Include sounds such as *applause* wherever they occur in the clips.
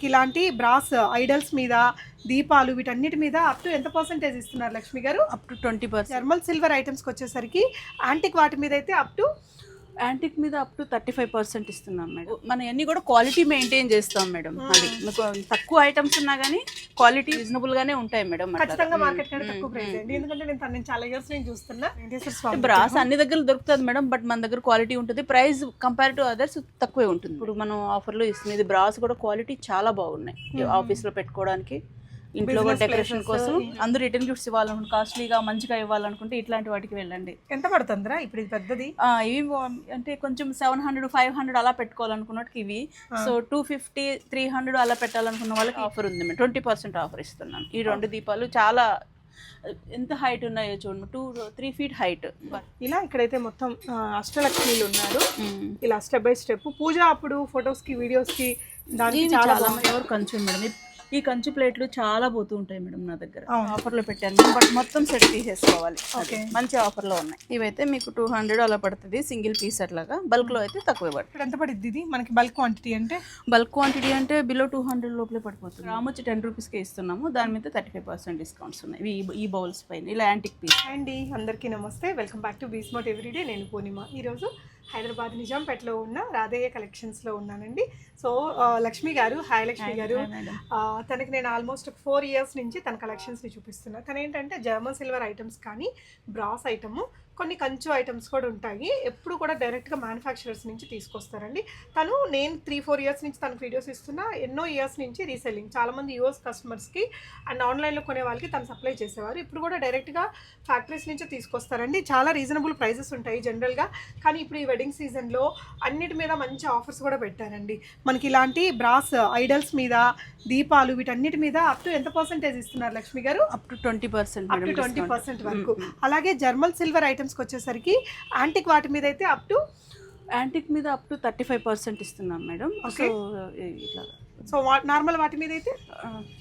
మనకి ఇలాంటి brass idols మీద దీపాలు వీటన్నిటి మీద అప్ టు ఎంత పర్సెంటేజ్ ఇస్తున్నారు Lakshmi garu? Up to twenty percent German silver ఐటమ్స్కి వచ్చేసరికి యాంటిక్ వాటి మీద అయితే అప్ టు యాంటిక్ మీద up to thirty five percent ఇస్తున్నాం మేడం. మన అన్ని కూడా క్వాలిటీ మెయింటైన్ చేస్తాం మేడం. అది మీకు తక్కువ ఐటమ్స్ ఉన్నా కానీ క్వాలిటీ రీజనబుల్ గానే ఉంటాయి మేడం. ఖచ్చితంగా మార్కెట్ కంటే తక్కువ ప్రైస్ అండి ఎందుకంటే నేను తనని చాలా ఇయర్స్ నేను చూస్తున్నా. బ్రాస్ అన్ని దగ్గర దొరుకుతుంది మేడం బట్ మన దగ్గర క్వాలిటీ ఉంటుంది. ప్రైస్ కంపేర్ టు అదర్స్ తక్కువే ఉంటుంది. ఇప్పుడు మనం ఆఫర్లో ఇస్తుంది ఇది బ్రాస్ కూడా క్వాలిటీ చాలా బాగున్నాయి. ఆఫీస్లో పెట్టుకోవడానికి. ఇంట్లో డెకరేషన్ places, కోసం. అందరూ రిటర్న్ గిఫ్ట్స్ ఇవ్వాలనుకుంటే కాస్ట్లీగా మంచిగా ఇవ్వాలనుకుంటే ఇట్లాంటి వాటికి వెళ్ళండి. ఎంత పడుతుందిరా? ఇప్పుడు ఇది పెద్దది. ఇవి అంటే కొంచెం సెవెన్ హండ్రెడ్ ఫైవ్ హండ్రెడ్ అలా పెట్టుకోవాలనుకున్నట్టు ఇవి. So two fifty three hundred అలా పెట్టాలనుకున్న వాళ్ళకి ఆఫర్ ఉంది. మేము ట్వంటీ పర్సెంట్ ఆఫర్ ఇస్తున్నాను. ఈ రెండు దీపాలు చాలా ఎంత హైట్ ఉన్నాయో చూడండి. టూ త్రీ ఫీట్ హైట్ ఇలా ఇక్కడైతే మొత్తం అష్టలక్ష్మిలు ఉన్నారు. ఇలా స్టెప్ బై స్టెప్ పూజ అప్పుడు ఫొటోస్కి వీడియోస్కి దానికి చాలా. ఎవరు కంచు మేడం ఈ- కంచు ప్లేట్లు చాలా పోతూ ఉంటాయి మేడం నా దగ్గర. అవును. ఆఫర్లో పెట్టాను బట్ మొత్తం సెట్ తీసేసుకోవాలి. ఓకే. మంచి ఆఫర్లో ఉన్నాయి. ఇవైతే మీకు టూ హండ్రెడ్ అలా పడుతుంది సింగిల్ పీస్ అట్లాగా. బల్క్లో అయితే తక్కువ పడుతుంది. ఎంత పడుద్ది ఇది? మనకి బల్క్ క్వాంటిటీ అంటే? బల్క్ క్వాంటిటీ అంటే బిలో టూ హండ్రెడ్ లోపలే పడిపోతుంది. గ్రామ్ వచ్చి టెన్ రూపీస్కి ఇస్తున్నాము. దాని మీద థర్టీ ఫైవ్ పర్సెంట్ డిస్కౌంట్స్ ఉన్నాయి. ఇవి ఈ- బౌల్స్ పైన ఇలా యాంటిక్ పీస్. అండి అందరికీ నమస్తే. వెల్కమ్ బ్యాక్ టు బీస్మోట్ ఎవ్రీడే. నేను పూర్ణిమ. ఈరోజు హైదరాబాద్ నిజాంపేటలో ఉన్న రాధయ్య కలెక్షన్స్లో ఉన్నానండి. సో లక్ష్మి గారు హాయ్ లక్ష్మి గారు. తనకి నేను ఆల్మోస్ట్ ఒక ఫోర్ ఇయర్స్ నుంచి తన కలెక్షన్స్ని చూపిస్తున్నా. తను ఏంటంటే జర్మన్ సిల్వర్ ఐటమ్స్ కానీ బ్రాస్ ఐటమ్ కొన్ని కంచు ఐటమ్స్ కూడా ఉంటాయి. ఎప్పుడు కూడా డైరెక్ట్గా మ్యానుఫ్యాక్చరర్స్ నుంచి తీసుకొస్తారండి. తను నేను త్రీ ఫోర్ ఇయర్స్ నుంచి తనకు వీడియోస్ ఇస్తున్నా ఎన్నో ఇయర్స్ నుంచి రీసెల్లింగ్ చాలామంది యూఎస్ కస్టమర్స్కి అండ్ ఆన్లైన్లో కొనే వాళ్ళకి తను సప్లై చేసేవారు. ఇప్పుడు కూడా డైరెక్ట్గా ఫ్యాక్టరీస్ నుంచి తీసుకొస్తారండి. చాలా రీజనబుల్ ప్రైజెస్ ఉంటాయి జనరల్గా కానీ ఇప్పుడు ఈ వెడ్డింగ్ సీజన్లో అన్నిటి మీద మంచి ఆఫర్స్ కూడా పెట్టారండి. మనకి ఇలాంటి బ్రాస్ ఐడల్స్ మీద దీపాలు వీటన్నిటి మీద అప్ టు ఎంత పర్సెంటేజ్ ఇస్తున్నారు Lakshmi garu? Up to twenty percent up to twenty. Percent వరకు. మ్మ్. అలాగే జర్మల్ సిల్వర్ ఐటమ్స్కి వచ్చేసరికి యాంటిక్ వాటి మీద అయితే అప్ టు యాంటిక్ మీద up to thirty five percent ఇస్తున్నాం మేడం. సో. ఇట్లా. సో నార్మల్ వాటి మీద అయితే?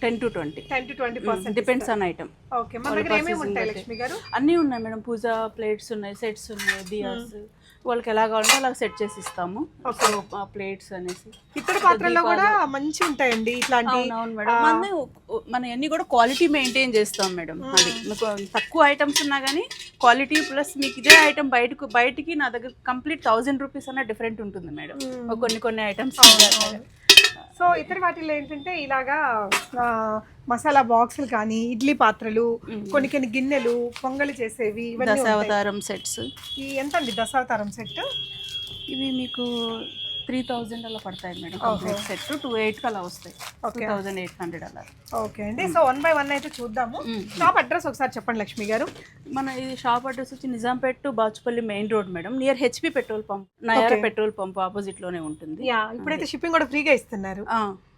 Ten to twenty ten to twenty percent depends on item okay మన దగ్గర ఏమేమి ఉంటాయి. లక్ష్మి గారు? అన్నీ ఉన్నాయి మేడం. పూజా ప్లేట్స్ ఉన్నాయి సెట్స్ ఉన్నాయి దియాస్ వాళ్ళకి ఎలా కావాలంటే అలా సెట్ చేసి ఇస్తాము. ప్లేట్స్ అనేసి. ఇత్తడి పాత్రల్లో కూడా మంచి ఉంటాయండి ఇట్లాంటి అవునవును మేడం. మన మన అన్ని కూడా క్వాలిటీ మెయింటైన్ చేస్తాం మేడం. అది మీకు తక్కువ ఐటమ్స్ ఉన్నా కానీ క్వాలిటీ ప్లస్ మీకు ఇదే ఐటమ్ బయటకు బయటికి నా దగ్గర కంప్లీట్ థౌజండ్ రూపీస్ అన్న డిఫరెంట్ ఉంటుంది మేడం. కొన్ని కొన్ని ఐటమ్స్ సో ఇతర వాటిల్లో ఏంటంటే ఇలాగా మసాలా బాక్సులు కానీ ఇడ్లీ పాత్రలు కొన్ని కొన్ని గిన్నెలు పొంగలి చేసేవి ఇవన్నీ. దశావతారం సెట్స్. ఈ ఎంత అండి దశావతారం సెట్? ఇవి మీకు త్రీ థౌజండ్ అలా పడతాయి madam complete set two eight అలా వస్తాయి. టూ. థౌజండ్ ఎయిట్ హండ్రెడ్ అలా. ఓకే అండి. సో వన్ బై వన్ అయితే చూద్దాము. షాప్ అడ్రస్ ఒకసారి చెప్పండి లక్ష్మి గారు. మన ఇది షాప్ అడ్రస్ వచ్చి Nizampet to Bachupalli main road madam. Near HP petrol pump Nayara. Petrol pump ఆపోజిట్లోనే ఉంటుంది. యా ఇప్పుడైతే షిప్పింగ్ కూడా ఫ్రీగా ఇస్తున్నారు.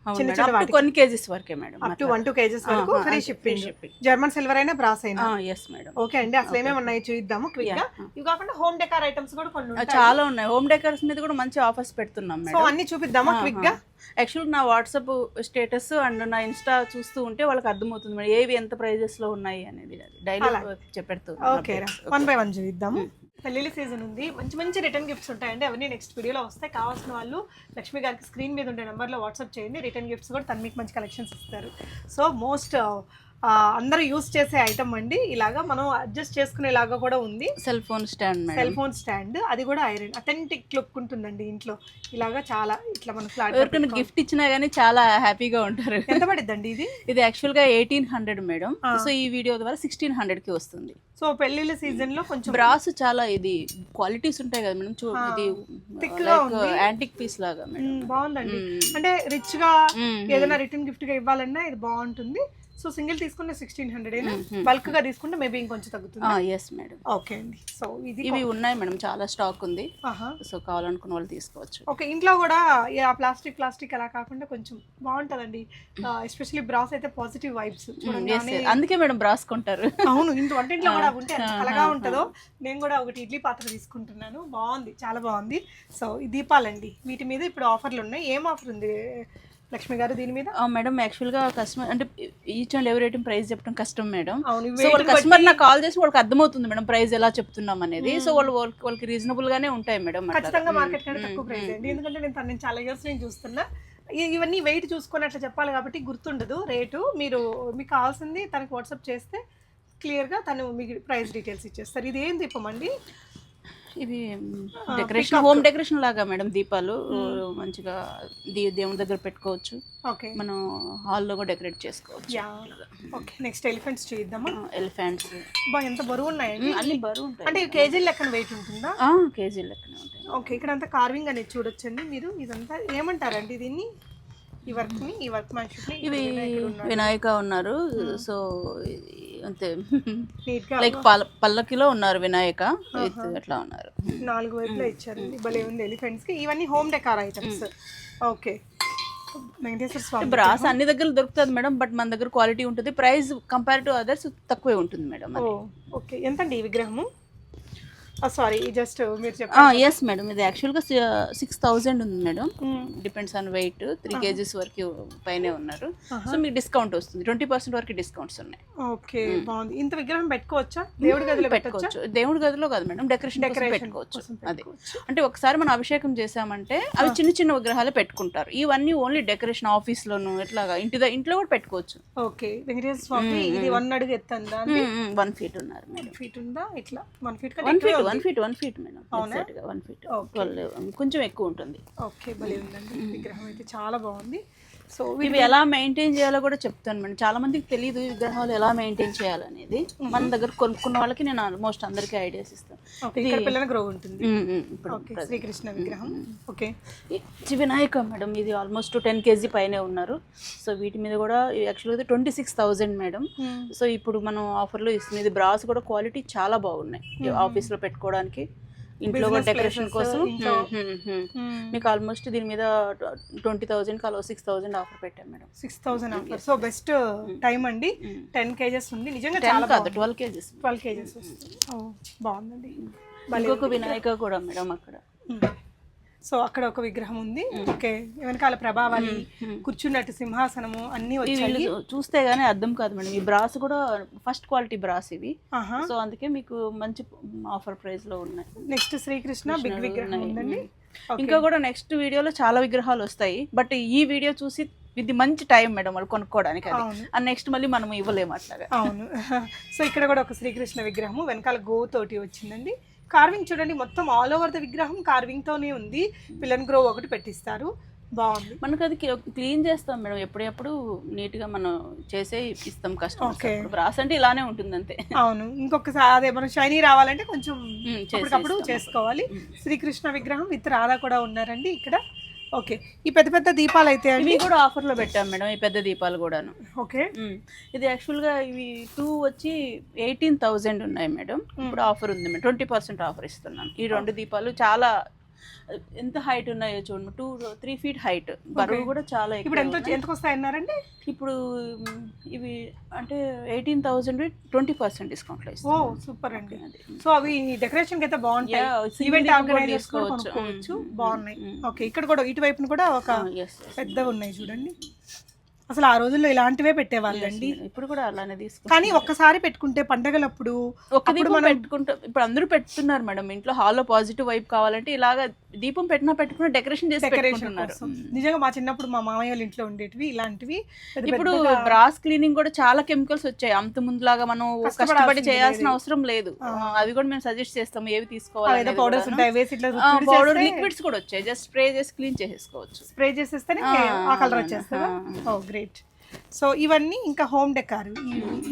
చిన్న. చిన్న వాటికి. కొన్ని కేజీస్ వరకే madam up to one two KGs వరకు ఫ్రీ షిప్పింగ్ జర్మన్ సిల్వర్ అయినా బ్రాస్ అయినా ఎస్ మేడం. ఓకే అండి అసలు ఏమేమి ఉన్నాయో చూద్దాము క్విక్గా. ఇవి కాకుండా హోమ్ డెకార్ ఐటమ్స్ కూడా కొన్ని చాలా ఉన్నాయి. హోమ్ డెకర్స్ మీద కూడా మంచి ఆఫర్స్ పెడుతున్నాం సో అన్ని చూపిద్దామా క్విక్గా? యాక్చువల్ నా వాట్సాప్ స్టేటస్ అండ్ నా ఇన్స్టా చూస్తూ ఉంటే వాళ్ళకి అర్థమవుతుంది మేడం. ఏవి ఎంత ప్రైజెస్లో ఉన్నాయి అనేది డైలీ చెప్పెడుతూ ఓకే వన్ బై వన్ చూద్దాము పెళ్ళిళ్ళ సీజన్ ఉంది. మంచి మంచి రిటర్న్ గిఫ్ట్స్ ఉంటాయండి. అవన్నీ నెక్స్ట్ వీడియోలో వస్తాయి. కావాల్సిన వాళ్ళు లక్ష్మి గారికి స్క్రీన్ మీద ఉండే నెంబర్లో వాట్సాప్ చేయండి. రిటర్న్ గిఫ్ట్స్ కూడా తను మీకు మంచి కలెక్షన్స్ ఇస్తారు. సో మోస్ట్ అందరూ యూస్ చేసే ఐటమ్ అండి. ఇలాగా మనం అడ్జస్ట్ చేసుకునేలాగా కూడా ఉంది. Cell phone stand cell phone stand. అది కూడా ఐరన్ అథెంటిక్ లుక్ ఉంటుందండి ఇంట్లో. ఇలాగా చాలా ఇట్లా మన ఫ్లాట్ ఎవరికైనా గిఫ్ట్ ఇచ్చినా గానీ చాలా హ్యాపీగా ఉంటారు. ఎంత పడిద్దండి ఇది? ఇది యాక్చువల్గా ఎయిటీన్ హండ్రెడ్ మేడం. సో ఈ వీడియో ద్వారా సిక్స్టీన్ హండ్రెడ్కి వస్తుంది. సో పెళ్ళిళ్ళ సీజన్లో కొంచెం బ్రాస్ చాలా ఇది క్వాలిటీస్ ఉంటాయి కదా మేడం. ఇది గా లైక్ యాంటిక్ పీస్ లాగా మేడం. బాగుందండి. అంటే రిచ్గా. ఏదైనా రిటర్న్ గిఫ్ట్గా ఇవ్వాలన్నా ఇది బాగుంటుంది. సో సింగిల్ తీసుకుంటే సిక్స్టీన్ హండ్రెడ్ అయినా బల్క్గా తీసుకుంటే మేబీ ఇంకొంచెం తగ్గుతుంది? ఎస్ మేడం ఓకే అండి. సో ఇది ఇవి ఉన్నాయి మేడం చాలా స్టాక్ ఉంది. సో కావాలనుకున్న వాళ్ళు తీసుకోవచ్చు. ఓకే ఇంట్లో కూడా ఆ ప్లాస్టిక్ ప్లాస్టిక్ అలా కాకుండా కొంచెం బాగుంటదండి. ఎస్పెషల్లీ బ్రాస్ అయితే పాజిటివ్ వైబ్స్. అందుకే మేడం బ్రాస్ కొంటారు. అవును ఇంత వంటింట్లో కూడా ఉంటే కలగా ఉంటుందో నేను కూడా ఒకటి ఇడ్లీ పాత్ర తీసుకుంటున్నాను. బాగుంది చాలా బాగుంది. సో ఈ దీపాలండి వీటి మీద ఇప్పుడు ఆఫర్లు ఉన్నాయి. ఏం ఆఫర్ ఉంది? లక్ష్మి గారు దీని మీద? మేడం యాక్చువల్గా కస్టమర్ అంటే ఈచ్ అండ్ ఎవరి ఐటమ్ ప్రైస్ చెప్పడం కష్టం మేడం. సో వాళ్ళ కస్టమర్ నాకు కాల్ చేసి వాళ్ళకి అర్థమవుతుంది మేడం ప్రైస్ ఎలా చెప్తున్నాం అనేది. సో వాళ్ళు వాళ్ళకి వాళ్ళకి రీజనబుల్ గానే ఉంటాయి మేడం. ఖచ్చితంగా మార్కెట్ కంటే మ్మ్, తక్కువ ప్రైస్ అండి. ఎందుకంటే నేను తనని చాలా ఇయర్స్ నేను చూస్తున్నా. ఇవన్నీ వెయిట్ చూసుకొని అట్లా చెప్పాలి కాబట్టి గుర్తుండదు రేటు. మీరు మీకు కావాల్సింది తనకి వాట్సాప్ చేస్తే క్లియర్గా తను మీకు ప్రైస్ డీటెయిల్స్ ఇచ్చేస్తారు. ఇది ఏం దీపం అండి? ఇవి డెకరేషన్ హోమ్ డెకరేషన్ లాగా మేడం దీపాలు. మంచిగా దేవుని దగ్గర పెట్టుకోవచ్చు. ఓకే. మనం హాల్లో కూడా డెకరేట్ చేసుకోవచ్చు. ఓకే నెక్స్ట్ ఎలిఫెంట్స్ చూద్దామా ఎలిఫెంట్స్. బా ఎంత బరువు ఉన్నాయండి? అన్ని బరువు ఉంటాయి. అంటే కేజీ లెక్కన వెయిట్ ఉంటుందా? కేజీ లెక్కనే ఉంటాయి. ఓకే ఇక్కడ అంతా కార్వింగ్ అనేది చూడొచ్చండి మీరు. ఇదంతా ఏమంటారండి దీన్ని? ఈ వర్క్ని ఈ వర్క్ని? ఇవి వినాయక ఉన్నారు. సో అంతే. లైక్ పల్ల పల్లకిలో ఉన్నారు వినాయక. అట్లా ఉన్నారు? నాలుగు వైపులా ఇచ్చారండి. భలే ఉంది ఎలిఫెంట్స్కి ఇవన్నీ home decor items. Okay. Venkateswara Swami brass అన్ని దగ్గర దొరుకుతుంది మేడం బట్ మన దగ్గర క్వాలిటీ ఉంటుంది. ప్రైస్ కంపేర్ టు అదర్స్ తక్కువే ఉంటుంది మేడం ఓకే. ఎంతండి ఈ విగ్రహము? సారీ జస్ట్ మీరు చెప్పండి. ఎస్ మేడం ఇది యాక్చువల్గా సిక్స్ థౌజండ్ ఉంది madam depends on weight three KGs వరకు పైనే ఉన్నారు. సో మీకు డిస్కౌంట్ వస్తుంది. ట్వంటీ పర్సెంట్ వరకు డిస్కౌంట్స్ ఉన్నాయి. ఓకే బాగుంది. ఇంత విగ్రహం పెట్టుకోవచ్చా? దేవుడి గదిలో పెట్టొచ్చా? పెట్టుకోవచ్చు. దేవుడి గదిలో కాదు మేడం డెకరేషన్ Decoration పెట్టుకోవచ్చు. అది. అంటే ఒకసారి మనం అభిషేకం చేసామంటే అవి చిన్న చిన్న విగ్రహాలు పెట్టుకుంటారు. ఇవన్నీ ఓన్లీ డెకరేషన్ ఆఫీస్ లోను ఇట్లాగా ఇంటి ఇంట్లో కూడా పెట్టుకోవచ్చు. ఓకే వెంకటేశ్వర స్వామి ఇది వన్ అడుగు ఎత్తందా వన్ ఫీట్ ఉన్నారు ఫీట్ ఉందా? ఇట్లా one feet one feet one feet one feet madam one feet. కొంచెం ఎక్కువ ఉంటుంది. ఓకే భలే ఉందండి. విగ్రహం అయితే చాలా బాగుంది. సో ఇవి ఎలా మెయింటైన్ చేయాలో కూడా చెప్తాను మేడం. చాలా మందికి తెలియదు ఈ విగ్రహాలు ఎలా మెయింటైన్ చేయాలనేది. మన దగ్గర కొనుక్కున్న వాళ్ళకి నేను ఆల్మోస్ట్ అందరికీ ఐడియాస్ ఇస్తాను. గ్రో ఉంటుంది. శ్రీకృష్ణ విగ్రహం. ఓకే వినాయక మేడం ఇది ఆల్మోస్ట్ టెన్ కేజీ పైనే ఉన్నారు. సో వీటి మీద కూడా యాక్చువల్గా twenty six thousand madam. So ఇప్పుడు మనం ఆఫర్లో ఇస్తుంది బ్రాస్ కూడా క్వాలిటీ చాలా బాగున్నాయి. ఆఫీస్లో పెట్టుకోవడానికి. ఇంట్లో డెకరేషన్ కోసం. మీకు ఆల్మోస్ట్ దీని మీద ట్వంటీ థౌజండ్ కలో సిక్స్ థౌజండ్ ఆఫర్ పెట్టాం madam. Six thousand offer so best time అండి. టెన్ కేజెస్ ఉంది. నిజంగా చాలా కాదు ట్వెల్వ్ కేజీస్ ట్వెల్వ్ కేజెస్ బాగుందండి. ఇంకొక వినాయక కూడా మేడం అక్కడ. సో అక్కడ ఒక విగ్రహం ఉంది. ఓకే. వెనకాల ప్రభావాలి కూర్చున్నట్టు సింహాసనము అన్ని వచ్చాయి. వీళ్ళు చూస్తే గానీ అర్థం కాదు మేడం. ఈ బ్రాస్ కూడా ఫస్ట్ క్వాలిటీ బ్రాస్ ఇవి. సో అందుకే మీకు మంచి ఆఫర్ ప్రైస్లో ఉన్నాయి. నెక్స్ట్ శ్రీకృష్ణ బిగ్ విగ్రహం ఉందండి. ఇంకా కూడా నెక్స్ట్ వీడియోలో చాలా విగ్రహాలు వస్తాయి. బట్ ఈ వీడియో చూసి ఇది మంచి టైం మేడం వాళ్ళు కొనుక్కోవడానికి అది. నెక్స్ట్ మళ్ళీ మనం ఇవ్వలేము అట్లాగా. అవును. *laughs* సో ఇక్కడ కూడా ఒక శ్రీకృష్ణ విగ్రహము. వెనకాల గో తోటి వచ్చిందండి. కార్వింగ్ చూడండి మొత్తం ఆల్ ఓవర్ ద విగ్రహం కార్వింగ్ తోనే ఉంది. పిల్లన్ గ్రో ఒకటి పెట్టిస్తారు. బాగుంది. మనకు అది క్లీన్ చేస్తాం మేడం. ఎప్పుడెప్పుడు నీట్గా మనం చేసే ఇస్తాం Okay. బ్రాస్ అంటే ఇలానే ఉంటుంది అంతే. అవును. ఇంకొకసారి అదే మనం షైనీ రావాలంటే కొంచెం. చేసుకోవాలి. శ్రీకృష్ణ విగ్రహం విత్ రాధా కూడా ఉన్నారండి ఇక్కడ. ఓకే. ఈ పెద్ద పెద్ద దీపాలు అయితే ఇవి కూడా ఆఫర్లో పెట్టాం మేడం ఈ పెద్ద దీపాలు కూడాను. ఓకే. ఇది యాక్చువల్గా ఇవి టూ వచ్చి ఎయిటీన్ థౌజండ్ ఉన్నాయి మేడం. ఇప్పుడు ఆఫర్ ఉంది మేడం. ట్వంటీ పర్సెంట్ ఆఫర్ ఇస్తున్నాను. ఈ రెండు దీపాలు చాలా ఎంత హైట్ ఉన్నాయో చూడండి. Two three feet height. బరువు కూడా చాలా ఇప్పుడు ఎంత ఎంతకు వస్తాయి? అన్నారండి ఇప్పుడు అంటే ఎయిటీన్ థౌజండ్ ట్వంటీ పర్సెంట్ డిస్కౌంట్లో ఓ ఇస్తాను సూపర్ అండి. సో అవి డెకరేషన్కి అయితే బాగుంటాయి. ఈవెంట్ తీసుకోవచ్చు. కొనుక్కోవచ్చు. Mm, mm, బాగున్నాయి. mm. ఓకే ఇక్కడ కూడా ఇటువైపున కూడా ఒక ఎస్ పెద్దవి ఉన్నాయి చూడండి. అసలు ఆ రోజుల్లో ఇలాంటివే పెట్టేవాళ్ళండి. ఇప్పుడు కూడా అలానే తీసుకుంటాం. కానీ ఒక్కసారి పెట్టుకుంటే పండగలప్పుడు ఒక దీపం పెట్టుకుంటాం. ఇప్పుడు అందరూ పెట్టుతున్నారు మేడం. ఇంట్లో హాల్లో పాజిటివ్ వైపు కావాలంటే ఇలాగా దీపం పెట్టినా పెట్టుకున్న డెకరేషన్ చేసి డెకరేషన్ పెట్టుకుంటున్నారు. నిజంగా మా చిన్నప్పుడు మా మామయ్య వాళ్ళ ఇంట్లో ఉండేటివి ఇలాంటివి. ఇప్పుడు బ్రాస్ క్లీనింగ్ కూడా చాలా కెమికల్స్ వచ్చాయి. అంత ముందులాగా మనం కష్టపడి చేయాల్సిన. అవసరం లేదు. అవి కూడా మేము సజెస్ట్ చేస్తాం. ఏవి తీసుకోవాలి పౌడర్స్ ఉంటాయి పౌడర్ లిక్విడ్స్ కూడా వచ్చాయి. జస్ట్ స్ప్రే చేసి క్లీన్ చేసేసుకోవచ్చు. స్ప్రే చేసేస్తేనే ఆ, కలర్. ఓ గ్రేట్ సో ఇవన్నీ ఇంకా హోమ్ డెకార్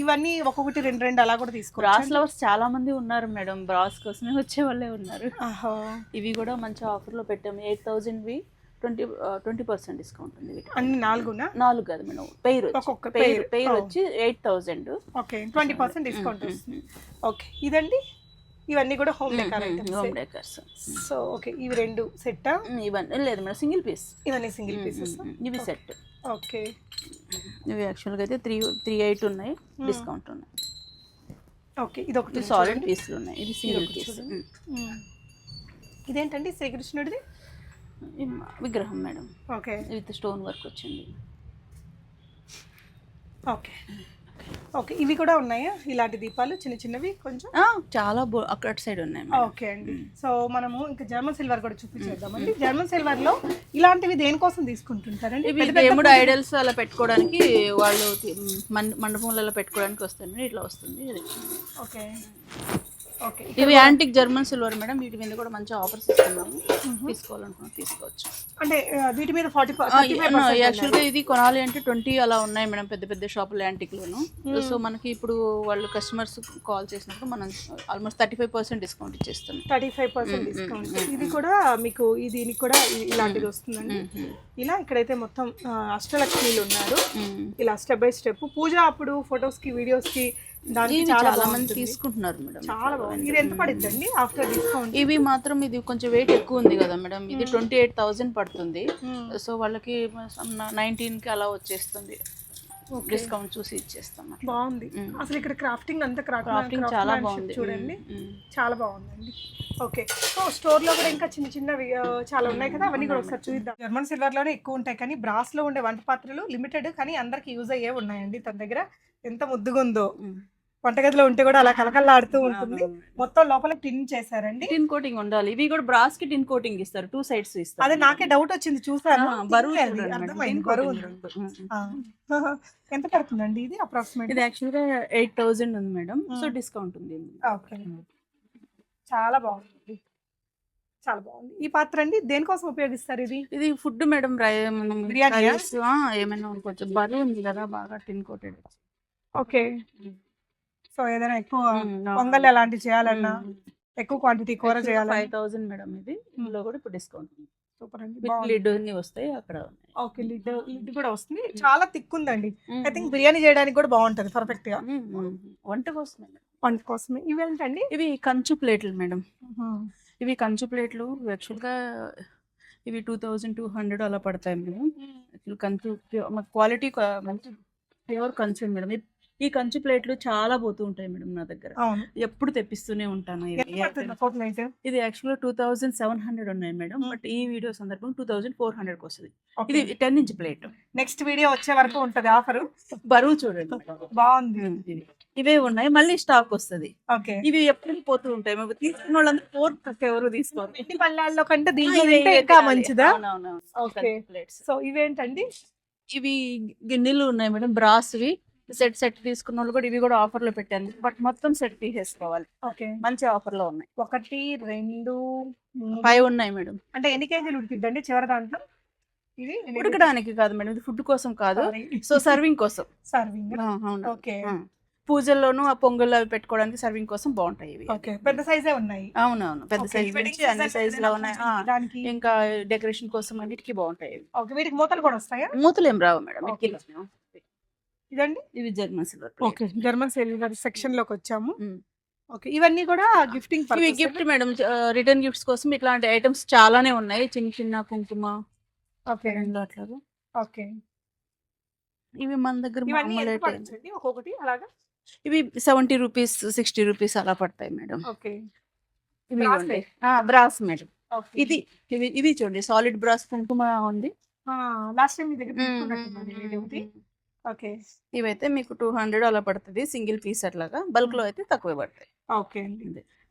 ఇవన్నీ ఒక్కొక్కటి రెండు రెండు అలా కూడా తీసుకోవచ్చు. బ్రాస్ లవర్స్ చాలా మంది ఉన్నారు మేడం. బ్రాస్ కోసమే వచ్చే వాళ్ళే ఉన్నారు. ఇవి కూడా మంచి ఆఫర్లో పెట్టాము ఎయిట్ థౌజండ్ వి ట్వంటీ ట్వంటీ పర్సెంట్ డిస్కౌంట్ ఉంది అన్ని నాలుగునా? నాలుగు కాదు మేడం. పెయిర్ ఒక్కొక్క పెయిర్ పెయిర్. పెయిర్ ఓ. వచ్చి eight thousand okay. Twenty percent discount వస్తుంది. ఓకే. ఇదండి? ఇవన్నీ కూడా home decor home decors so okay ఇవి రెండు సెట్టా? ఇవన్నీ లేదు మేడం సింగిల్ పీస్ ఇవన్నీ సింగిల్ పీసెస్ ఇవి సెట్ ఓకే. ఇవి యాక్చువల్గా అయితే త్రీ త్రీ ఎయిట్ ఉన్నాయి డిస్కౌంట్ ఉన్నాయి. ఓకే ఇది ఒకటి సాలిడ్ పీస్లు ఉన్నాయి ఇది సింగిల్ పీస్. ఇదేంటండి శ్రీకృష్ణుడిది? విగ్రహం madam. Okay. With stone work వచ్చింది. ఓకే. ఓకే ఇవి కూడా ఉన్నాయా? ఇలాంటి దీపాలు చిన్న చిన్నవి కొంచెం? చాలా బో అక్కడ సైడ్ ఉన్నాయి. ఓకే అండి. సో మనము ఇంకా జర్మన్ సిల్వర్ కూడా చూపించేద్దామండి. జర్మన్ సిల్వర్లో ఇలాంటివి దేనికోసం తీసుకుంటుంటారండి? దేవుడు ఐడల్స్ అలా పెట్టుకోవడానికి వాళ్ళు మండపంలలో పెట్టుకోవడానికి వస్తుంది ఇట్లా వస్తుంది. ఓకే. ఇవి యాంటిక్ జర్మన్ సిల్వర్ మేడం. వీటి మీద కూడా మంచి ఆఫర్స్ ఇస్తున్నాము. తీసుకోవాలనుకున్నా తీసుకోవచ్చు. అంటే వీటి మీద ఫార్టీ యాక్చువల్గా ఇది కొనాలి అంటే ట్వంటీ అలా ఉన్నాయి మేడం పెద్ద పెద్ద షాపులు యాంటిక్లోను సో మనకి ఇప్పుడు వాళ్ళు కస్టమర్స్ కాల్ చేసినప్పుడు మనం almost thirty five percent discount ఇచ్చేస్తున్నాం థర్టీ ఫైవ్ పర్సెంట్ డిస్కౌంట్ ఇది కూడా మీకు దీనికి కూడా ఇలాంటిది వస్తుందండి. ఇలా ఇక్కడైతే మొత్తం అష్టలక్ష్మిలు ఉన్నారు. ఇలా స్టెప్ బై స్టెప్ పూజ అప్పుడు ఫొటోస్కి వీడియోస్కి దానికి చాలా మంది. తీసుకుంటున్నారు మేడం. చాలా బాగుంది. ఇది ఎంత పడుతుందండి ఆఫ్టర్ డిస్కౌంట్ ఇవి మాత్రం ఇది కొంచెం వెయిట్ ఎక్కువ ఉంది కదా మేడం. ఇది ట్వంటీ ఎయిట్ థౌసండ్ పడుతుంది. సో వాళ్ళకి నైన్టీన్కి అలా వచ్చేస్తుంది. డిస్కౌంట్ చూసి ఇచ్చేస్తాం. బాగుంది. అసలు ఇక్కడ క్రాఫ్టింగ్ అంతా క్రాఫ్టింగ్ చాలా బాగుంది. చూడండి. మ్మ్. చాలా బాగుందండి. ఓకే సో స్టోర్లో కూడా ఇంకా చిన్న చిన్నవి చాలా ఉన్నాయి కదా అవన్నీ కూడా ఒకసారి చూద్దాం. జర్మన్ సిల్వర్లోనే ఎక్కువ ఉంటాయి కానీ బ్రాస్లో ఉండే వంట పాత్రలు లిమిటెడ్ కానీ అందరికి యూజ్ అయ్యే ఉన్నాయండి తన దగ్గర. ఎంత ముద్దుగా ఉందో. వంటగదిలో ఉంటే కూడా అలా కలకల్లాడుతూ ఉంటుంది. మొత్తం లోపల టిన్ చేశారండి. టిన్ కోటింగ్ ఉండాలి. ఇవి కూడా బ్రాస్కి టిన్ కోటింగ్ ఇస్తారు. టూ సైడ్స్ ఇస్తారు. అదే నాకే డౌట్ వచ్చింది. చూసాను. బరువు బరువు. *laughs* ఎంత పడుతుందండి ఇది అప్రాక్సిమేట్ ఇది యాక్చువల్గా ఎయిట్ థౌసండ్ ఉంది మేడం. సో. డిస్కౌంట్ ఉంది ఓకే. చాలా బాగుంది. చాలా బాగుంది. ఈ పాత్ర అండి దేనికోసం ఉపయోగిస్తారు ఇది? ఇది ఫుడ్ మేడం ఆ, ఏమైనా కొంచెం బరువు ఉంది కదా బాగా టిన్ కోటెడ్ ఓకే. సో ఏదైనా ఎక్కువ పొంగల్ అలాంటివి చేయాలన్నా ఎక్కువ క్వాంటిటీ కూర చేయాలన్నా ఫైవ్ థౌసండ్ మేడం ఇది. ఇందులో కూడా ఇప్పుడు డిస్కౌంట్ సూపర్ అండి. లిడ్ వస్తాయి అక్కడ. ఓకే లిడ్ లిడ్ కూడా వస్తుంది. చాలా థిక్ ఉందండి. ఐ థింక్ బిర్యానీ చేయడానికి కూడా బాగుంటది పర్ఫెక్ట్గా. వంట కోసమే. వంట కోసమే. ఇవి ఏంటండి? ఇవి కంచు ప్లేట్లు మేడం. ఇవి కంచు ప్లేట్లు. యాక్చువల్గా ఇవి టూ థౌజండ్ టూ హండ్రెడ్ అలా పడతాయి మేడం. కంచు క్వాలిటీ మంచి ప్యూర్ కంచు మేడం. ఈ- కంచు ప్లేట్లు చాలా పోతూ ఉంటాయి మేడం నా దగ్గర. ఎప్పుడు తెప్పిస్తూనే ఉంటాను ఇది యాక్చువల్గా టూ థౌజండ్ సెవెన్ హండ్రెడ్ ఉన్నాయి మేడం బట్ ఈ వీడియో సందర్భం టూ థౌజండ్ ఫోర్ హండ్రెడ్కి వస్తుంది. ఇది ten inch plate. Next video వచ్చే వరకు ఉంటది ఆఫర్. బరువు చూడండి. బాగుంది. ఇవి. ఉన్నాయి మళ్ళీ స్టాక్ వస్తుంది. ఓకే. ఇవి ఎప్పుడు పోతూ ఉంటాయి మేము తీసుకున్న వాళ్ళందరూ ఫోర్ ఎవరు తీసుకోరు. ఇంటి పళ్ళాల్లో కంటే దీంట్లో ఇంకా. మంచిదా? సో ఇవేంటండి? ఇవి గిన్నెలు ఉన్నాయి మేడం బ్రాస్వి. సెట్ సెట్ తీసుకున్న వాళ్ళు కూడా ఇవి కూడా ఆఫర్లో పెట్టాను. బట్ మొత్తం సెట్ తీసేసుకోవాలి. ఓకే. మంచి ఆఫర్లో ఉన్నాయి. ఒకటి రెండు. ఫైవ్ ఉన్నాయి మేడం. అంటే ఎన్ని కేజీలు ఉడికిద్దండి చివరి దాంట్లో? ఇది ఉడకడానికి కాదు మేడం ఇది ఫుడ్ కోసం కాదు. సో సర్వింగ్ కోసం. Serving okay. పూజల్లోనూ ఆ పొంగల్ అవి పెట్టుకోవడానికి సర్వింగ్ కోసం బాగుంటాయి ఇవి. ఓకే. పెద్ద సైజే ఉన్నాయి? అవునైజ్ పెద్ద సైజ్ నుంచి అన్ని సైజ్లో ఉన్నాయి. ఇంకా డెకరేషన్ కోసం అన్నిటికీ బాగుంటాయి వీటికి మూతలు కూడా వస్తాయా? మూతలు ఏం రావు మేడం. ఇదండి? ఇవి German silver okay. German silver సెక్షన్లోకి వచ్చాము ఓకే. ఇవన్నీ కూడా గిఫ్టింగ్ ఇవి గిఫ్ట్ మేడం. రిటర్న్ గిఫ్ట్స్ కోసం ఇట్లాంటి ఐటమ్స్ చాలానే ఉన్నాయి. చిన్న చిన్న కుంకుమ ఓకే. అట్లాగా. ఓకే. ఇవి మన దగ్గర ఒక్కొక్కటి అలాగా? ఇవి సెవెంటీ రూపీస్ సిక్స్టీ రూపీస్ అలా పడతాయి మేడం. ఓకే. ఇవి బ్రాస్ మేడం. ఇది ఇది ఇవి ఇవి చూడండి. సాలిడ్ బ్రాస్ కుంకుమ ఉంది. లాస్ట్ టైం మీ దగ్గర ఓకే. ఇవైతే మీకు టూ హండ్రెడ్ అలా పడుతుంది సింగిల్ పీస్ అట్లాగా. బల్క్లో అయితే తక్కువ పడతాయి. ఓకే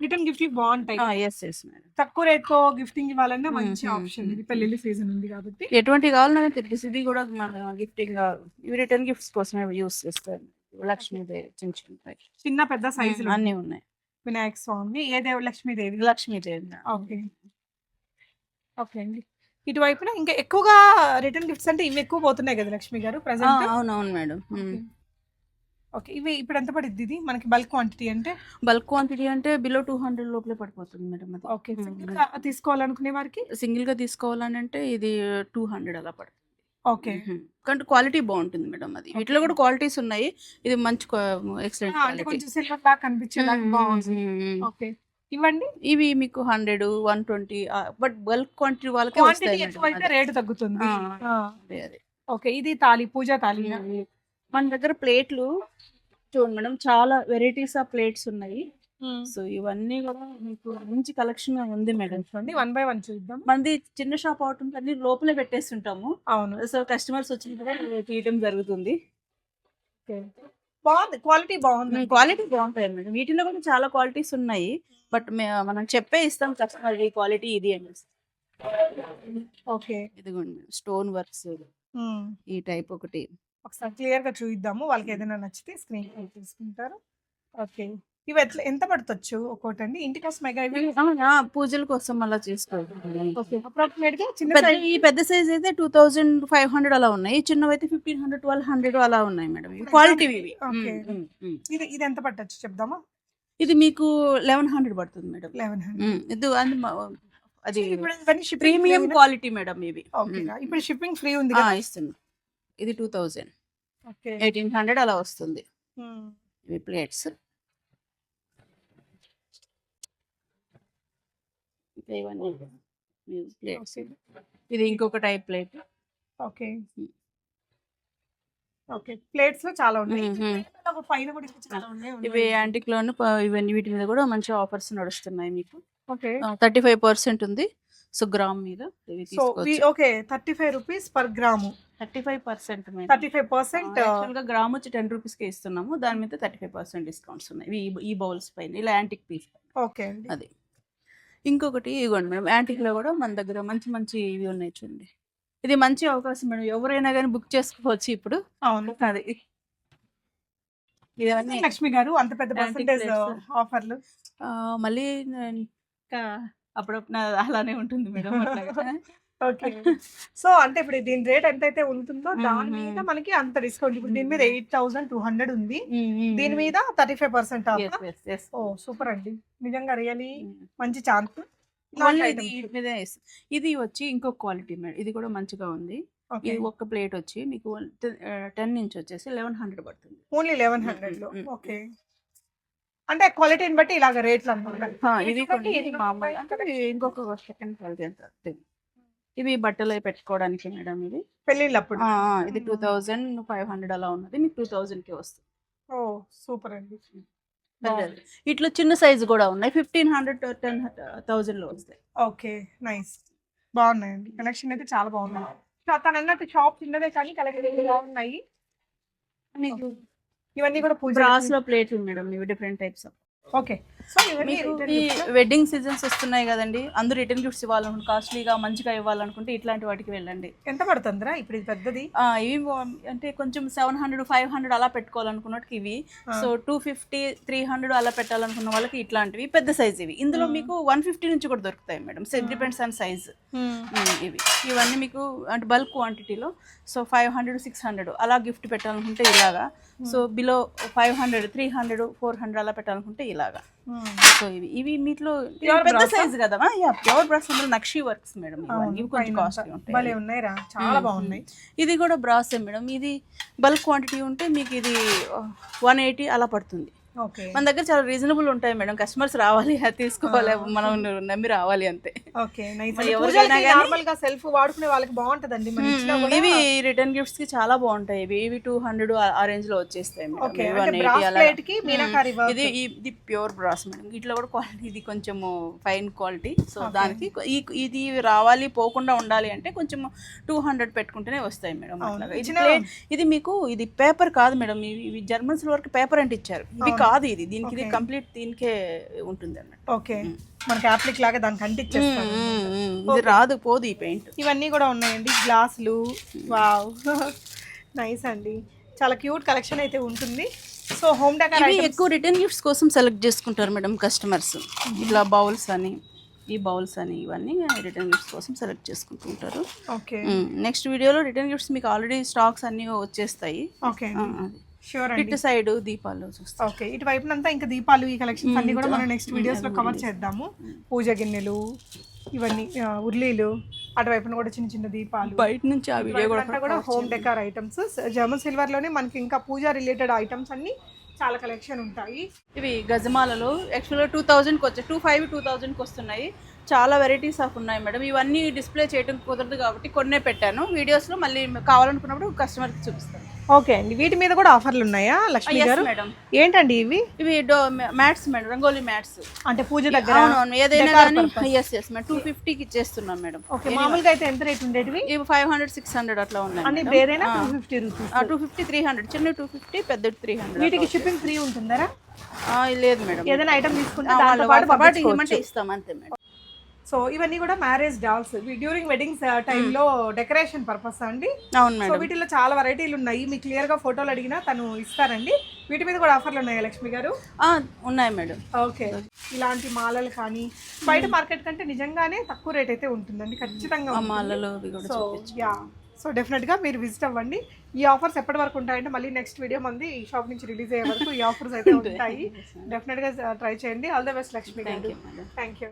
రిటర్న్ గిఫ్ట్ బాగుంటాయి. ఎస్ ఎస్ మేడం తక్కువ రేట్తో గిఫ్టింగ్ ఇవ్వాలన్నా మంచి ఆప్షన్. ఇది. పెళ్ళి సీజన్ ఉంది కాబట్టి. ఎటువంటి కావాలన్నా తెలిసి ఇది కూడా మన గిఫ్టింగ్ ఇవి రిటర్న్ గిఫ్ట్స్ కోసమే యూస్ చేస్తారు. లక్ష్మీదేవి చిన్న చిన్న చిన్న పెద్ద సైజులు అన్ని ఉన్నాయి. వినాయక స్వామి ఏ దేవుడు లక్ష్మీదేవి. లక్ష్మీదేవి ఓకే. ఓకే అండి. ఇటువైపున ఇంకా ఎక్కువగా రిటర్న్ గిఫ్ట్స్ అంటే ఇవి ఎక్కువ పోతున్నాయి కదా లక్ష్మి గారు ప్రజెంట్ అవునవును మేడం. ఓకే ఇవి ఇప్పుడు ఎంత పడుద్ది ఇది? మనకి బల్క్ క్వాంటిటీ అంటే? బల్క్ క్వాంటిటీ అంటే బిలో టూ హండ్రెడ్ లోపలే పడిపోతుంది మేడం అది. ఓకే. తీసుకోవాలనుకునే వారికి? సింగిల్గా తీసుకోవాలని అంటే ఇది టూ హండ్రెడ్ అలా పడుతుంది. ఓకే కానీ క్వాలిటీ బాగుంటుంది మేడం అది. వీటిలో కూడా క్వాలిటీస్ ఉన్నాయి. ఇది మంచి ఎక్సలెంట్ కొంచెం సిల్వర్ లాగా కనిపించేలాగా బాగుంది ఓకే ఇవ్వండి. ఇవి మీకు hundred one twenty but bulk quantity వాళ్ళకే క్వాంటిటీ. రేటు తగ్గుతుంది. అదే అదే. ఓకే ఇది తాళి పూజ తాళి మన దగ్గర ప్లేట్లు చూడండి మేడం చాలా వెరైటీస్ ఆఫ్ ప్లేట్స్ ఉన్నాయి. సో ఇవన్నీ కూడా మీకు మంచి కలెక్షన్ ఉంది మేడం. చూడండి వన్ బై వన్ చూద్దాం. మనది చిన్న షాప్ అవుతుంది అన్ని లోపలే పెట్టేస్తుంటాము. అవును. సో కస్టమర్స్ వచ్చిన తీయడం జరుగుతుంది. బాగుంది క్వాలిటీ బాగుంది. క్వాలిటీ బాగుంటాయి మేడం. వీటిలో కూడా చాలా క్వాలిటీస్ ఉన్నాయి. బట్ మనం చెప్పే ఇస్తాం కస్టమర్ ఈ క్వాలిటీ ఇది అని ఓకే. ఇదిగోండి స్టోన్ వర్క్స్. ఈ టైప్ ఒకటి. ఒకసారి క్లియర్గా చూద్దాము వాళ్ళకి ఏదైనా నచ్చితే స్క్రీన్ తీసుకుంటారు ఓకే. ఇవి ఎట్లా ఎంత పడతొచ్చు ఒక్కోటి అండి ఇంటి కోసం మెగా ఇవి? పూజల కోసం అలా చేసుకోవాలి ఈ పెద్ద సైజ్ అయితే టూ థౌజండ్ ఫైవ్ హండ్రెడ్ అలా ఉన్నాయి. చిన్నవి అయితే ఫిఫ్టీన్ హండ్రెడ్ ట్వెల్వ్ హండ్రెడ్ అలా ఉన్నాయి మేడం. క్వాలిటీ ఇవి. ఇది ఇది ఎంత పట్టొచ్చు చెప్దామా? ఇది మీకు లెవెన్ హండ్రెడ్ పడుతుంది మేడం లెవెన్ ఇది అది అది ప్రీమియం క్వాలిటీ మేడం ఇవి. ఇప్పుడు షిప్పింగ్ ఫ్రీ ఉంది ఇస్తున్నా. ఇది టూ థౌజండ్ ఎయిటీన్ హండ్రెడ్ అలా వస్తుంది. ఇవి ప్లేట్స్ ఇవన్నీ. ప్లేట్స్ ఇది ఇంకొక టైప్ ప్లేట్ ఓకే. ఓకే. ప్లేట్స్లో చాలా ఉన్నాయి. పైన కూడా చాలా ఉన్నాయి ఇవి యాంటిక్ లోను ఇవన్నీ వీటి మీద కూడా మంచి ఆఫర్స్ నడుస్తున్నాయి మీకు. ఓకే. థర్టీ ఫైవ్ పర్సెంట్ ఉంది. సో గ్రామ్ మీద okay thirty five rupees per gram. Thirty five percent thirty five పర్సెంట్గా గ్రామ్ వచ్చి టెన్ రూపీస్కి ఇస్తున్నాము. దాని మీద థర్టీ ఫైవ్ పర్సెంట్ డిస్కౌంట్స్ ఉన్నాయి. ఈ- బౌల్స్ పైన ఇలా యాంటిక్ పీస్ ఓకే అది. ఇంకొకటి ఇవ్వండి మేడం యాంటిక్లో కూడా మన దగ్గర మంచి మంచి ఇవి ఉన్నాయి చూడండి. ఇది మంచి అవకాశం మేడం. ఎవరైనా కానీ బుక్ చేసుకోవచ్చు ఇప్పుడు. అవును. అది. ఇవన్నీ లక్ష్మి గారు అంత పెద్ద Antique పర్సెంటేజ్. ఆఫర్లు? ఆ, మళ్ళీ నేను ఇంకా అప్పుడప్పుడు నా అలానే ఉంటుంది మేడం అట్లాగా. *laughs* ఓకే. *laughs* సో అంటే ఇప్పుడు దీని రేట్ ఎంత అయితే ఉంటుందో దాని మ్మ్. మీద మనకి అంత డిస్కౌంట్. ఇప్పుడు దీని మీద ఎయిట్ థౌసండ్ టూ హండ్రెడ్ ఉంది. దీని మీద thirty five percent Yes, yes, yes. ఓ సూపర్ అండి. నిజంగా రియలీ. మంచి ఛాన్స్. ఇది ఇది వచ్చి ఇంకో క్వాలిటీ మేడం. ఇది కూడా మంచిగా ఉంది. ఇది ఒక్క ప్లేట్ వచ్చి మీకు టెన్ ఇంచ్ వచ్చేసి లెవెన్ హండ్రెడ్ పడుతుంది. ఓన్లీ లెవెన్ హండ్రెడ్లో. ఓకే. అంటే క్వాలిటీని బట్టి ఇలాగ రేట్లు అనమాట ఇది ఇది ఇది ఇంకొక సెకండ్ క్వాలిటీ అంత తెలియదు. ఇవి బట్టలు పెట్టుకోవడానికి మేడం ఇది. పెళ్ళిళ్ళప్పుడు. ఇది టూ థౌజండ్ ఫైవ్ హండ్రెడ్ అలా ఉన్నది. మీకు టూ థౌజండ్కి వస్తుంది. ఓ సూపర్ అండి. ఇట్లా చిన్న సైజు కూడా ఉన్నాయి. ఫిఫ్టీన్ హండ్రెడ్ టెన్ థౌజండ్లో వస్తాయి. Okay nice. బాగున్నాయండి కలెక్షన్ అయితే చాలా బాగున్నాయి. తను షాప్ చిన్నదే కానీ కలెక్షన్ బాగున్నాయి. ఇవన్నీ కూడా బ్రాస్లో ప్లేట్లు మేడం ఇవి డిఫరెంట్ టైప్స్ ఓకే. మీకు ఈ. వెడ్డింగ్ సీజన్స్ వస్తున్నాయి కదండి. అందరూ రిటర్న్ గిఫ్ట్స్ ఇవ్వాలనుకుంటే కాస్ట్లీగా మంచిగా ఇవ్వాలనుకుంటే ఇట్లాంటి వాటికి వెళ్ళండి. ఎంత పడుతుందిరా? ఇప్పుడు ఇది పెద్దది. ఇవి అంటే కొంచెం సెవెన్ హండ్రెడ్ ఫైవ్ హండ్రెడ్ అలా పెట్టుకోవాలనుకున్నట్టుకి ఇవి. So two fifty three hundred అలా పెట్టాలనుకున్న వాళ్ళకి ఇట్లాంటివి. పెద్ద సైజ్ ఇవి. ఇందులో మ్మ్. మీకు వన్ ఫిఫ్టీ నుంచి కూడా దొరుకుతాయి madam. Set. Depends on size ఇవి. ఇవన్నీ మీకు అంటే బల్క్ క్వాంటిటీలో so five hundred six hundred అలా గిఫ్ట్ పెట్టాలనుకుంటే ఇలాగా. So below five hundred three hundred four hundred అలా పెట్టాలనుకుంటే ఇలాగా. సో ఇవి ఇవి మీట్లో Pure పెద్ద? సైజ్ కదా యా ప్యూర్ బ్రాస్ అందులో నక్షి వర్క్స్ మేడం ఇవి. కొంచెం కాస్ట్లీ భలే ఉంటాయి. ఉన్నాయిరా చాలా. బాగున్నాయి. ఇది కూడా బ్రాసే మేడం. ఇది బల్క్ క్వాంటిటీ ఉంటే మీకు ఇది వన్ ఎయిటీ అలా పడుతుంది. మన దగ్గర చాలా రీజనబుల్ ఉంటాయి మేడం. కస్టమర్స్ రావాలి అది తీసుకోవాలి. మనం నమ్మి రావాలి అంతే. ఎవరికైనా నార్మల్గా సెల్ఫ్ వాడుకునే వాళ్ళకి బాగుంటదండి. ఇవి రిటర్న్ గిఫ్ట్స్కి చాలా బాగుంటాయి. ఇవి ఇవి టూ హండ్రెడ్ ఆ రేంజ్లో వచ్చేస్తాయి మేడం. ఓకే ఇవి అంటే 180 బ్రాస్ అలా. ప్లేట్కి మీనాకారి వర్క్ ఇది ఇది ప్యూర్ బ్రాస్ మేడం. ఇట్లా కూడా క్వాలిటీ ఇది కొంచెం ఫైన్ క్వాలిటీ సో. దానికి ఇది రావాలి పోకుండా ఉండాలి అంటే కొంచెం టూ హండ్రెడ్ పెట్టుకుంటేనే వస్తాయి మేడం. ఇది మీకు ఇది పేపర్ కాదు మేడం. ఇవి జర్మన్స్ వరకు పేపర్ అంటే ఇచ్చారు. ఇవి. కాదు ఇది. దీనికి ఇది. కంప్లీట్ దీనికే ఉంటుంది అన్నట్టు ఓకే. మనకి యాప్లిక్ లాగా దానికి మ్మ్. ఇది. రాదు పోదు ఈ పెయింట్. ఇవన్నీ కూడా ఉన్నాయండి. గ్లాసులు. వావ్. *laughs* నైస్ అండి. చాలా క్యూట్ కలెక్షన్ అయితే ఉంటుంది. సో హోమ్ డెకర్ ఇవి ఎక్కువ రిటర్న్ గిఫ్ట్స్ కోసం సెలెక్ట్ చేసుకుంటారు మేడం కస్టమర్స్. ఇట్లా బౌల్స్ అని ఈ బౌల్స్ అని ఇవన్నీ రిటర్న్ గిఫ్ట్స్ కోసం సెలెక్ట్ చేసుకుంటుంటారు ఓకే. నెక్స్ట్ వీడియోలో రిటర్న్ గిఫ్ట్స్ మీకు ఆల్రెడీ స్టాక్స్ అన్నీ వచ్చేస్తాయి. ఓకే. షూర్ ఇటు సైడ్ దీపాలు చూస్తాం ఓకే ఇటువైపునంతా ఇంకా దీపాలు ఈ కలెక్షన్స్ అన్ని కూడా మనం. నెక్స్ట్ వీడియోస్లో కవర్ చేద్దాము. పూజ గిన్నెలు ఇవన్నీ ఉర్లీలు అటువైపున కూడా చిన్న చిన్న దీపాలు. బయట నుంచి ఆ వీడియో కూడా హోమ్ డెకార్ ఐటమ్స్ జర్మన్ సిల్వర్లోనే మనకి ఇంకా పూజ రిలేటెడ్ ఐటమ్స్ అన్ని చాలా కలెక్షన్ ఉంటాయి. ఇవి గజమాలలో యాక్చువల్గా టూ థౌజండ్కి వచ్చాయి. టూ ఫైవ్ టూ థౌజండ్కి వస్తున్నాయి. చాలా వెరైటీస్ ఆఫ్ ఉన్నాయి మేడం. ఇవన్నీ డిస్ప్లే చేయడం కుదరదు కాబట్టి కొన్నే పెట్టాను. వీడియోస్లో మళ్ళీ కావాలనుకున్నప్పుడు కస్టమర్కి చూపిస్తాను. ఓకే అండి. వీటి మీద కూడా ఆఫర్లు ఉన్నాయా లక్ష్మి ఎస్ గారు? మేడం ఏంటండి ఇవి? ఇవి మ్యాట్స్ మేడం రంగోలీ మ్యాట్స్. అంటే పూజ దగ్గర అవునవును. ఏదైనా కానీ. Yes yes madam. టూ ఫిఫ్టీకి ఇచ్చేస్తున్నాం మేడం. ఓకే మామూలుగా అయితే ఎంత రేట్ ఉండేటివి? ఇవి ఫైవ్ హండ్రెడ్ సిక్స్ హండ్రెడ్ అట్లా ఉన్నాయి ఆ. Two fifty rupees two fifty three hundred చిన్న టూ ఫిఫ్టీ పెద్ద త్రీ హండ్రెడ్ వీటికి షిప్పింగ్ ఫ్రీ ఉంటుందా? లేదు మేడం. ఏదైనా ఐటమ్ తీసుకుంటే. ఇవ్వమంటే ఇస్తాం అంతే మేడం. సో ఇవన్నీ కూడా మ్యారేజ్ డాల్స్ డ్యూరింగ్ వెడ్డింగ్స్ టైంలో డెకరేషన్ పర్పస్ అండి? అవును సో వీటిలో చాలా వెరైటీలు ఉన్నాయి. మీకు క్లియర్గా ఫోటోలు అడిగినా తను ఇస్తారండి. వీటి మీద కూడా ఆఫర్లు ఉన్నాయి లక్ష్మి గారు? ఉన్నాయి మేడం. ఓకే. ఇలాంటి మాలలు కానీ బయట మార్కెట్ కంటే నిజంగానే తక్కువ రేట్ అయితే ఉంటుందండి ఖచ్చితంగా. మాలలో సో యా సో డెఫినెట్గా మీరు విజిట్ అవ్వండి. ఈ ఆఫర్స్ ఎప్పటి వరకు ఉంటాయంటే మళ్ళీ నెక్స్ట్ వీడియో మంది ఈ షాప్ నుంచి రిలీజ్ అయ్యే వరకు ఈ ఆఫర్స్ అయితే *laughs* ఉంటాయి. డెఫినెట్గా ట్రై చేయండి. All the best Lakshmi thank you